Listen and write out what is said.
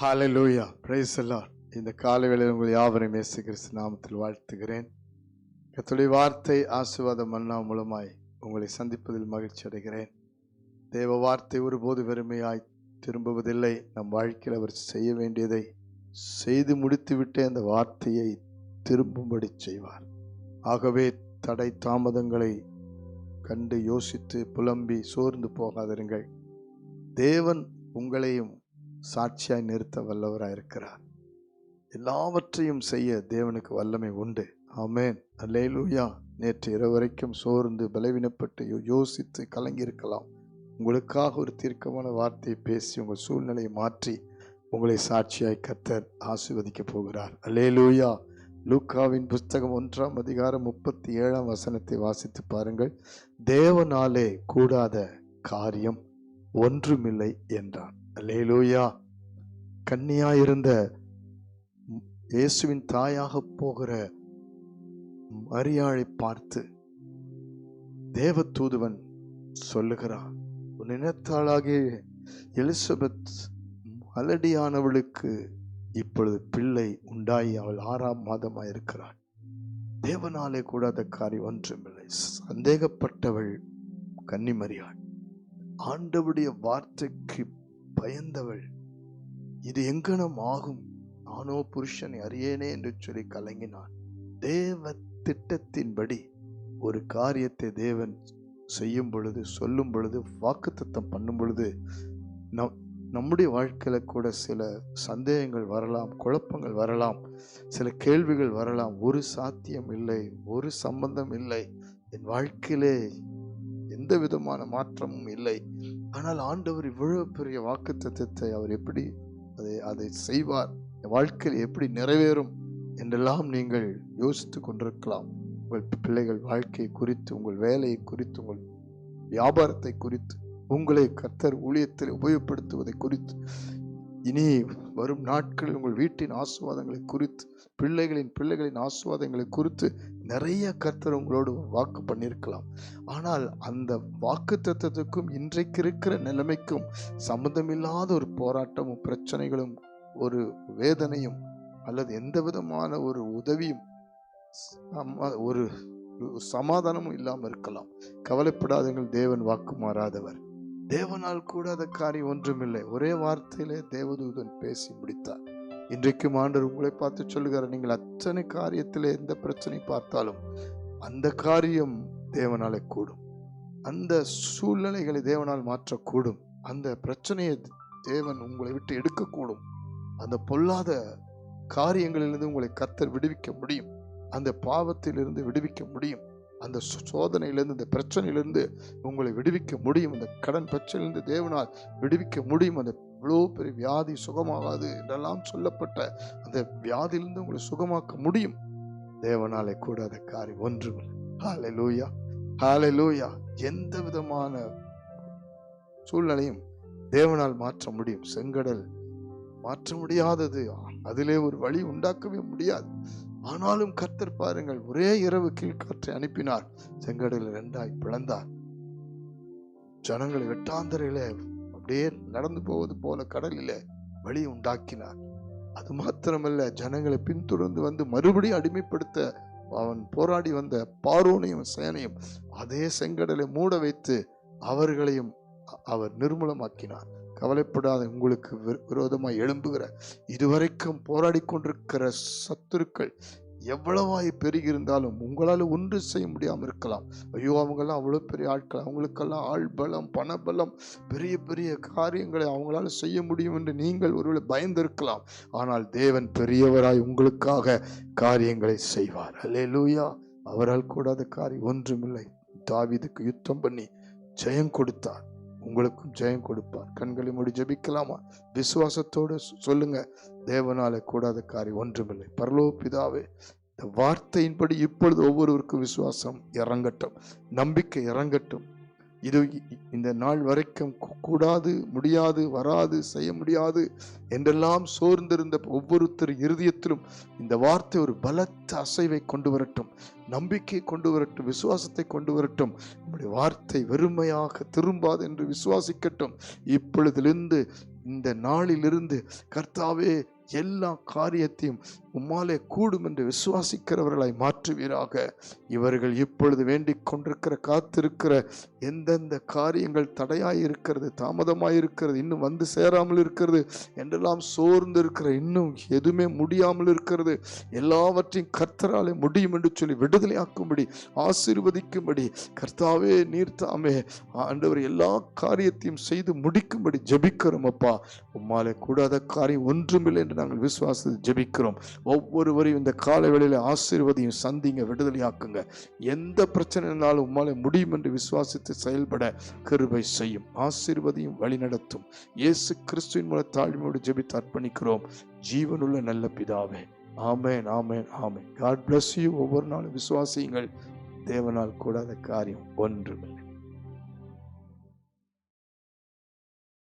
ஹalleluya price எல்லாம் இந்த காலவேளையில் உங்கள் யாவரையும் இயேசு கிறிஸ்து நாமத்தில் வாழ்த்துகிறேன். கத்துடைய வார்த்தை ஆசீர்வாதம் மன்னா மூலமாய் உங்களை சந்திப்பதில் மகிழ்ச்சி அடைகிறேன். தேவ வார்த்தை ஒருபோது வெறுமையாய் திரும்புவதில்லை. நம் வாழ்க்கையில் அவர் செய்ய வேண்டியதை செய்து முடித்துவிட்டு அந்த வார்த்தையை திரும்பும்படி செய்வார். ஆகவே தடை தாமதங்களை கண்டு யோசித்து புலம்பி சோர்ந்து போகாதிருங்கள். தேவன் உங்களையும் சாட்சியாய் நிறுத்த வல்லவராய் இருக்கிறார். எல்லாவற்றையும் செய்ய தேவனுக்கு வல்லமை உண்டு. ஆமேன். அல்லேலூயா. நேற்று இரவு வரைக்கும் சோர்ந்து பலவீனப்பட்டு யோ- யோசித்து கலங்கியிருக்கலாம். உங்களுக்காக ஒரு தீர்க்கமான வார்த்தையை பேசி உங்கள் சூழ்நிலையை மாற்றி உங்களை சாட்சியாய் கத்தர் ஆசீர்வதிக்க போகிறார். அல்லேலூயா. லூக்காவின் புஸ்தகம் ஒன்றாம் அதிகாரம் முப்பத்தி ஏழாம் வசனத்தை வாசித்து பாருங்கள். தேவனாலே கூடாத காரியம் ஒன்றுமில்லை என்றான். அல்லேலூயா. கன்னியாயிருந்த இயேசுவின் தாயாக போகிற மரியாளை பார்த்து தேவதூதுவன் சொல்லுகிறான் உன் இனத்தாளாகிய எலிசபெத் மலடியானவளுக்கு இப்பொழுது பிள்ளை உண்டாகி அவள் ஆறாம் மாதமாக இருக்கிறாள் தேவனாலே கூடாத காரியம் ஒன்றுமில்லை. சந்தேகப்பட்டவள் கன்னிமரியாள். ஆண்டவுடைய வார்த்தைக்கு பயந்தவள். இது எங்கனம் ஆகும்? நானோ புருஷனை அறியேனே என்று சொல்லி கலங்கினான். தேவ திட்டத்தின்படி ஒரு காரியத்தை தேவன் செய்யும் பொழுது சொல்லும் பொழுது வாக்குத்தத்தம் பண்ணும் பொழுது நம் நம்முடைய வாழ்க்கையில் கூட சில சந்தேகங்கள் வரலாம் குழப்பங்கள் வரலாம் சில கேள்விகள் வரலாம். ஒரு சாத்தியம் இல்லை ஒரு சம்பந்தம் இல்லை. என் வாழ்க்கையிலே எந்த விதமான மாற்றமும் இல்லை. ஆனால் ஆண்டவர் இவ்வளவு பெரிய வாக்குத்தத்தத்தை அவர் எப்படி அதை அதை செய்வார்? என் வாழ்க்கையில் எப்படி நிறைவேறும் என்றெல்லாம் நீங்கள் யோசித்து கொண்டிருக்கலாம். உங்கள் பிள்ளைகள் வாழ்க்கையை குறித்து உங்கள் வேலையை குறித்து உங்கள் வியாபாரத்தை குறித்து உங்களை கர்த்தர் ஊழியத்தில் உபயோகப்படுத்துவதை குறித்து இனி வரும் நாட்களில் உங்கள் வீட்டின் ஆசுவாதங்களை குறித்து பிள்ளைகளின் பிள்ளைகளின் ஆசுவாதங்களை குறித்து நிறைய கர்த்தர் உங்களோடு வாக்கு பண்ணியிருக்கலாம். ஆனால் அந்த வாக்கு தத்துவத்துக்கும் இன்றைக்கு இருக்கிற நிலைமைக்கும் சம்மந்தமில்லாத ஒரு போராட்டமும் பிரச்சனைகளும் ஒரு வேதனையும் அல்லது எந்த விதமான ஒரு உதவியும் ஒரு சமாதானமும் இல்லாமல் இருக்கலாம். கவலைப்படாதங்கள் தேவன் வாக்கு மாறாதவர். தேவனால் கூடாத காரியம் ஒன்றுமில்லை. ஒரே வார்த்தையிலே தேவதூதன் பேசி முடித்தார். இன்றைக்கும் ஆண்டவர் உங்களை பார்த்து சொல்லுகிறார் நீங்கள் அத்தனை காரியத்திலே எந்த பிரச்சனை பார்த்தாலும் அந்த காரியம் தேவனாலே கூடும். அந்த சூழ்நிலைகளை தேவனால் மாற்றக்கூடும். அந்த பிரச்சனையை தேவன் உங்களை விட்டு எடுக்கக்கூடும். அந்த பொல்லாத காரியங்களிலிருந்து உங்களை கத்தர் விடுவிக்க முடியும். அந்த பாவத்திலிருந்து விடுவிக்க முடியும். அந்த சோ- சோதனையிலிருந்து இந்த பிரச்சனையிலிருந்து உங்களை விடுவிக்க முடியும். அந்த கடன் பிரச்சனையிலிருந்து தேவனால் விடுவிக்க முடியும். அந்த இவ்வளோ பெரிய வியாதி சுகமாகாது என்றெல்லாம் சொல்லப்பட்ட அந்த வியாதியிலிருந்து உங்களை சுகமாக்க முடியும். தேவனாலே கூடாத காரியம் ஒன்றுமில்லை ஹாலை லூயா எந்த விதமான சூழ்நிலையும் தேவனால் மாற்ற முடியும். செங்கடல் மாற்ற முடியாதது. அதிலே ஒரு வழி உண்டாக்கவே முடியாது. ஆனாலும் கர்த்தர் பாருங்கள் ஒரே இரவு கீழ்காற்றை அனுப்பினார். செங்கடல் இரண்டாய் பிளந்தார். ஜனங்களை வெட்டாந்தரையில அப்படியே நடந்து போவது போல கடலில் வழி உண்டாக்கினார். அது மாத்திரமல்ல ஜனங்களை பின்தொடர்ந்து வந்து மறுபடியும் அடிமைப்படுத்த அவன் போராடி வந்த பாரோனையும் சேனையும் அதே செங்கடலை மூட வைத்து அவர்களையும் அவர் நிர்மூலமாக்கினார். கவலைப்படாத உங்களுக்கு விரோதமாக எழும்புகிற இதுவரைக்கும் போராடி கொண்டிருக்கிற சத்துருக்கள் எவ்வளவாய் பெருகி இருந்தாலும் உங்களால் ஒன்று செய்ய முடியாமல் இருக்கலாம். ஐயோ அவங்கெல்லாம் அவ்வளோ பெரிய ஆட்கள். அவங்களுக்கெல்லாம் ஆள் பலம் பணபலம் பெரிய பெரிய காரியங்களை அவங்களால செய்ய முடியும் என்று நீங்கள் ஒருவேளை பயந்திருக்கலாம். ஆனால் தேவன் பெரியவராய் உங்களுக்காக காரியங்களை செய்வார். அல்லேலூயா! அவரால் கூடாத காரியம் ஒன்றுமில்லை. தாவிதுக்கு யுத்தம் பண்ணி ஜெயம் கொடுத்தார். உங்களுக்கும் ஜெயம் கொடுப்பார். கண்களை மூடி ஜெபிக்கலாமா? விசுவாசத்தோடு சொல்லுங்க. தேவனாலே கூடாத காரியம் ஒன்றுமில்லை. பரலோ பிதாவே இந்த வார்த்தையின்படி இப்பொழுது ஒவ்வொருவருக்கும் விசுவாசம் இறங்கட்டும். நம்பிக்கை இறங்கட்டும். இது இந்த நாள் வரைக்கும் கூடாது முடியாது வராது செய்ய முடியாது என்றெல்லாம் சோர்ந்திருந்த ஒவ்வொருத்தர் இருதயத்திலும் இந்த வார்த்தை ஒரு பலத்த அசைவை கொண்டு வரட்டும் நம்பிக்கை கொண்டு வரட்டும் விசுவாசத்தை கொண்டு வரட்டும். நம்முடைய வார்த்தை வெறுமையாக திரும்பாது என்று விசுவாசிக்கட்டும். இப்பொழுதிலிருந்து இந்த நாளிலிருந்து கர்த்தாவே எல்லா காரியத்தையும் உம்மாலே கூடும் என்று விசுவாசிக்கிறவர்களாய் மாற்றுவீராக. இவர்கள் இப்பொழுது வேண்டிக் கொண்டிருக்கிற காத்திருக்கிற எந்தெந்த காரியங்கள் தடையாய் இருக்கிறது தாமதமாய் இருக்கிறது இன்னும் வந்து சேராமல் இருக்கிறது என்றெல்லாம் சோர்ந்து இருக்கிற இன்னும் எதுவுமே முடியாமல் இருக்கிறது எல்லாவற்றையும் கர்த்தராலே முடியும் என்று சொல்லி விடுதலையாக்கும்படி ஆசீர்வதிக்கும்படி கர்த்தாவே நீர்த்தாமே ஆண்டவர் எல்லா காரியத்தையும் செய்து முடிக்கும்படி ஜெபிக்கிறோம் அப்பா. உம்மாலே கூடாத காரியம் ஒன்றுமில்லை என்று நாங்கள் விசுவாசத்தை ஜபிக்கிறோம். ஒவ்வொருவரையும் இந்த கால வேளையில ஆசீர்வதியும் சந்திங்க விடுதலையாக்குங்க. எந்த பிரச்சனைனாலும் உம்மாலே முடியும் என்று விசுவாசித்து செயல்பட கிருபை செய்யும். ஆசீர்வதியும் வழிநடத்தும். இயேசு கிறிஸ்துவின் மூலம் தாழ்மையோடு ஜெபித்து அர்ப்பணிக்கிறோம். ஜீவனுள்ள நல்ல பிதாவே. Amen amen amen. God bless you ஒவ்வொரு நாளும் விசுவாசியுங்கள். தேவனால் கூடாத காரியம் ஒன்றுமில்லை.